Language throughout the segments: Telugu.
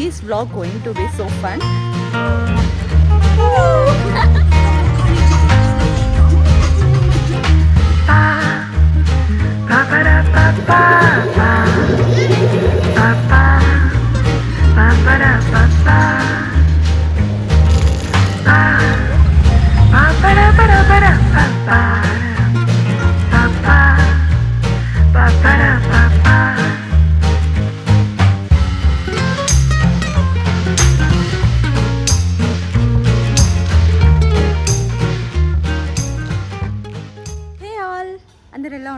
this vlog going to be so fun.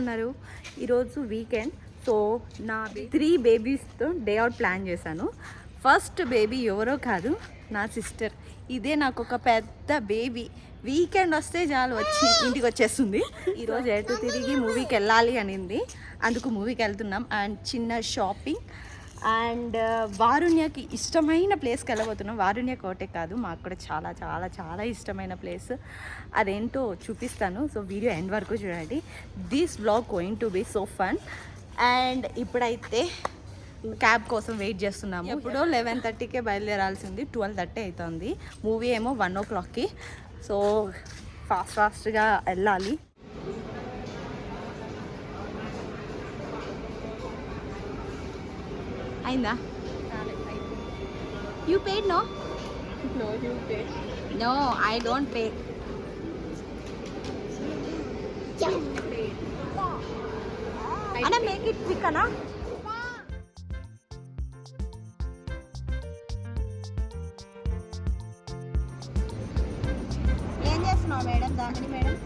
ఉన్నారు. ఈరోజు వీకెండ్. సో నా త్రీ బేబీస్తో డే అవుట్ ప్లాన్ చేశాను. ఫస్ట్ బేబీ ఎవరో కాదు నా సిస్టర్. ఇదే నాకు ఒక పెద్ద బేబీ. వీకెండ్ వస్తే చాలు వచ్చి ఇంటికి వచ్చేస్తుంది. ఈరోజు ఎటు తిరిగి మూవీకి వెళ్ళాలి అనింది. అందుకు మూవీకి వెళ్తున్నాం. అండ్ చిన్న షాపింగ్. అండ్ వారుణ్యకి ఇష్టమైన ప్లేస్కి వెళ్ళబోతున్నాం. వారుణ్య కోటే కాదు మాకు కూడా చాలా చాలా చాలా ఇష్టమైన ప్లేస్. అదేంటో చూపిస్తాను. సో వీడియో ఎండ్ వరకు చూడండి. This vlog going to be so fun and ఇప్పుడైతే క్యాబ్ కోసం వెయిట్ చేస్తున్నాము. ఇప్పుడు లెవెన్ థర్టీకే బయలుదేరాల్సింది. ట్వెల్వ్ థర్టీ అవుతుంది. మూవీ ఏమో వన్ ఓ క్లాక్కి. సో ఫాస్ట్ ఫాస్ట్గా వెళ్ళాలి. అయిందా? You paid no. No I don't pay అన్న మేక్ ఇట్ క్విక్ అన్నా. ఏం చేస్తున్నావు మేడం? దామిని మేడం?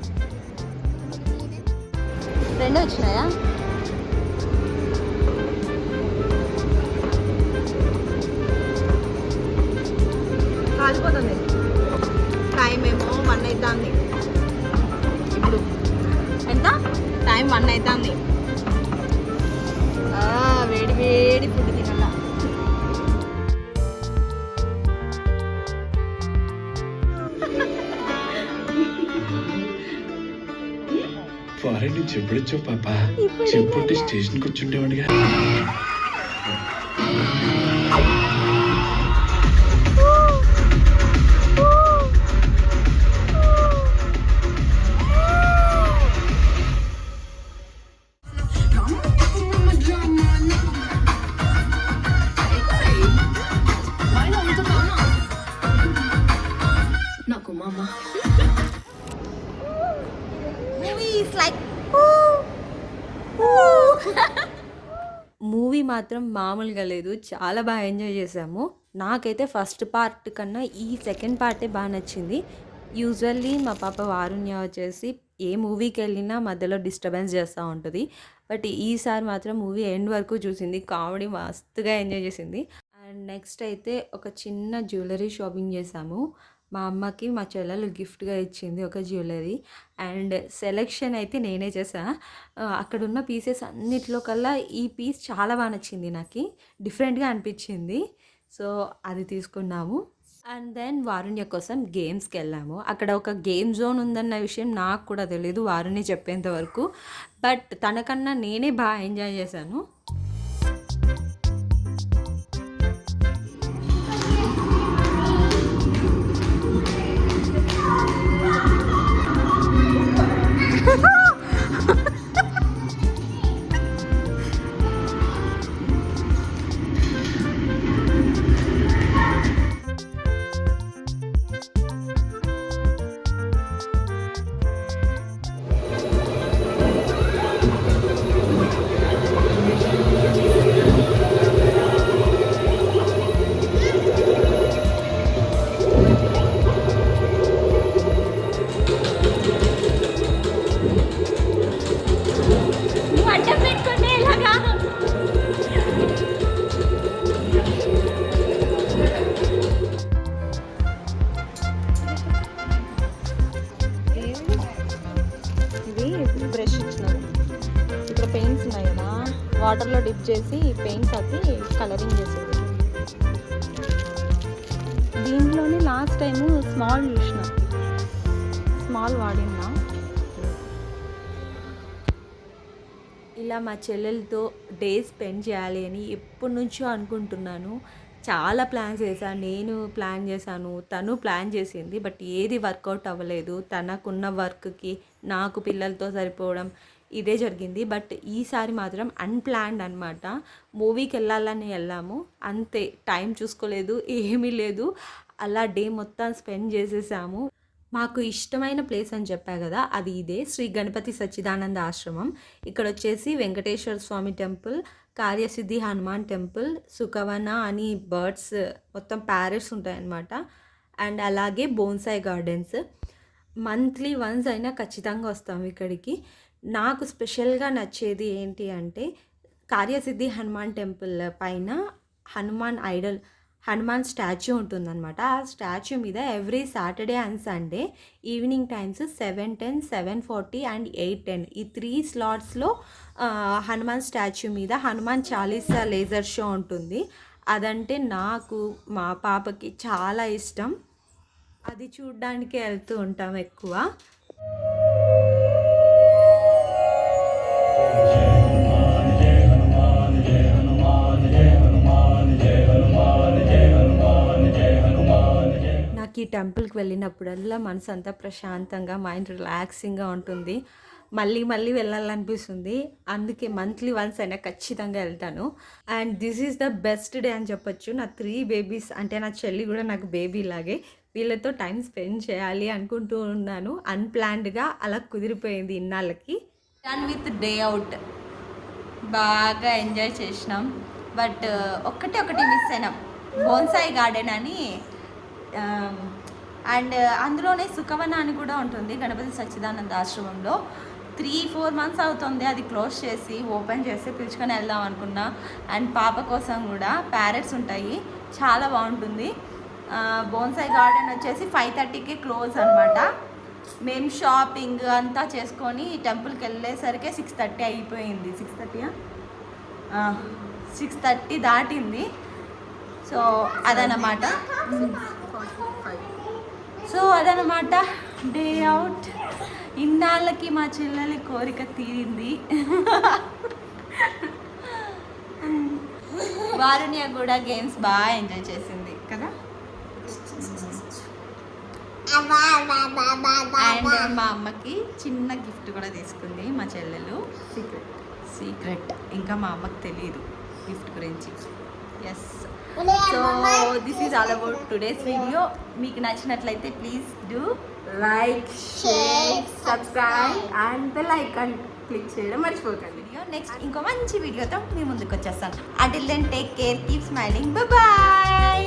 రెండు వచ్చినాయా? కాలిపోతుంది టైం ఏమో వన్ అవుతుంది ఇప్పుడు ఎంత? టైం వన్ అవుతుంది ఆ, వేడి వేడి ఫుడ్ తినాల. ఫారెన్ నుంచి పాప? చెప్పుంటే స్టేషన్కి వచ్చుండేవాడిగా నాకు మామ మూవీ ఇస్ లైక్ మూవీ మాత్రం మామూలుగా లేదు. చాలా బాగా ఎంజాయ్ చేసాము నాకైతే ఫస్ట్ పార్ట్ కన్నా ఈ సెకండ్ పార్టే బాగా నచ్చింది. యూజువల్లీ మా పాప వారుణ్య వచ్చేసి ఏ మూవీకి వెళ్ళినా మధ్యలో డిస్టర్బెన్స్ చేస్తూ ఉంటుంది. బట్ ఈసారి మాత్రం మూవీ ఎండ్ వరకు చూసింది. కామెడీ మస్తుగా ఎంజాయ్ చేసింది. అండ్ నెక్స్ట్ అయితే ఒక చిన్న జ్యువెలరీ షాపింగ్ చేసాము మా అమ్మకి మా చెల్లెలు గిఫ్ట్గా ఇచ్చింది ఒక జ్యువెలరీ. అండ్ సెలెక్షన్ అయితే నేనే చేసా అక్కడ ఉన్న పీసెస్ అన్నిట్లో కల్లా ఈ పీస్ చాలా బాగా నచ్చింది నాకు. డిఫరెంట్గా అనిపించింది. సో అది తీసుకున్నాము. అండ్ దెన్ వారుణ్య కోసం గేమ్స్కి వెళ్ళాము అక్కడ ఒక గేమ్ జోన్ ఉందన్న విషయం నాకు కూడా తెలియదు వారుణ్య చెప్పేంత వరకు. బట్ తనకన్నా నేనే బాగా ఎంజాయ్ చేశాను. ఇది బ్రష్ ఇచ్చినారు. ఇక్కడ పెయింట్స్ ఉన్నాయి కదా వాటర్లో డిప్ చేసి పెయింట్స్ అది కలరింగ్ చేసేది దీంట్లోనే లాస్ట్ టైం స్మాల్ చూసిన. స్మాల్ వాడినా ఇలా మా చెల్లెలతో డే స్పెండ్ చేయాలి అని ఎప్పటి నుంచో అనుకుంటున్నాను. చాలా ప్లాన్ చేశాను నేను ప్లాన్ చేశాను తను ప్లాన్ చేసింది బట్ ఏది వర్కౌట్ అవ్వలేదు. తనకున్న వర్క్కి నాకు పిల్లలతో సరిపోవడం ఇదే జరిగింది. బట్ ఈసారి మాత్రం అన్ప్లాన్డ్ అనమాట మూవీకి వెళ్ళాలని వెళ్ళాము. అంతే టైం చూసుకోలేదు ఏమీ లేదు. అలా డే మొత్తం స్పెండ్ చేసేసాము. మాకు ఇష్టమైన ప్లేస్ అని చెప్పా కదా అది ఇదే శ్రీ గణపతి సచ్చిదానంద ఆశ్రమం. ఇక్కడ వచ్చేసి వెంకటేశ్వర స్వామి టెంపుల్ కార్యసిద్ధి హనుమాన్ టెంపుల్ సుఖవన అని బర్డ్స్ మొత్తం ప్యారెట్స్ ఉంటాయన్నమాట. అండ్ అలాగే బోన్సాయి గార్డెన్స్. మంత్లీ వన్స్ అయినా ఖచ్చితంగా వస్తాం ఇక్కడికి. నాకు స్పెషల్గా నచ్చేది ఏంటి అంటే కార్యసిద్ధి హనుమాన్ టెంపుల్ పైన హనుమాన్ ఐడల్ హనుమాన్ స్టాచ్యూ ఉంటుందన్నమాట. ఆ స్టాచ్యూ మీద every Saturday and Sunday evening times seven ten seven forty and eight ten ఈ త్రీ స్లాట్స్లో హనుమాన్ స్టాచ్యూ మీద హనుమాన్ చాలీసా లేజర్ షో ఉంటుంది. అదంటే నాకు మా పాపకి చాలా ఇష్టం. అది చూడ్డానికి వెళ్తూ ఉంటాం ఎక్కువ. మనకి ఈ టెంపుల్కి వెళ్ళినప్పుడల్లా మనసు అంతా ప్రశాంతంగా మైండ్ రిలాక్సింగ్గా ఉంటుంది. మళ్ళీ మళ్ళీ వెళ్ళాలనిపిస్తుంది. అందుకే మంత్లీ వన్స్ అయినా ఖచ్చితంగా వెళ్తాను. And this is the best day అని చెప్పొచ్చు. నా త్రీ బేబీస్ అంటే నా చెల్లి కూడా నాకు బేబీ లాగే వీళ్ళతో టైం స్పెండ్ చేయాలి అనుకుంటూ ఉన్నాను. అన్ప్లాన్డ్గా అలా కుదిరిపోయింది ఇన్నాళ్ళకి. డన్ విత్ డే అవుట్ బాగా ఎంజాయ్ చేసినాం. బట్ ఒక్కటి ఒకటి మిస్ అయినాం. బోన్సాయి గార్డెన్ అని Um, అండ్ uh, అందులోనే సుఖవన అని కూడా ఉంటుంది గణపతి సచ్చిదానంద ఆశ్రమంలో. త్రీ ఫోర్ మంత్స్ అవుతుంది అది క్లోజ్ చేసి ఓపెన్ చేసి పిలుచుకొని వెళ్దాం అనుకున్నా. అండ్ పాప కోసం కూడా ప్యారెట్స్ ఉంటాయి చాలా బాగుంటుంది. Uh, బోన్సాయి గార్డెన్ వచ్చేసి ఫైవ్ థర్టీకి క్లోజ్ అనమాట మేము షాపింగ్ అంతా చేసుకొని టెంపుల్కి వెళ్ళేసరికి సిక్స్ థర్టీ అయిపోయింది. సిక్స్ థర్టీయా సిక్స్ థర్టీ దాటింది. సో అదనమాట సో అదనమాట డే అవుట్. ఇన్నాళ్ళకి మా చెల్లెలి కోరిక తీరింది. వారుణ్య కూడా గేమ్స్ బాగా ఎంజాయ్ చేసింది కదా? అండ్ మా అమ్మకి చిన్న గిఫ్ట్ కూడా తీసుకుంది మా చెల్లెలు. సీక్రెట్ సీక్రెట్ ఇంకా మా అమ్మకి తెలియదు గిఫ్ట్ గురించి. Yes so this is all about today's video మీకు నచ్చినట్లయితే please do like share subscribe and bell icon click చేయడం మర్చిపోకండి. వీడియో నెక్స్ట్ ఇంకో మంచి వీడియోతో మీ ముందుకు వచ్చేస్తాను. Until then take care keep smiling bye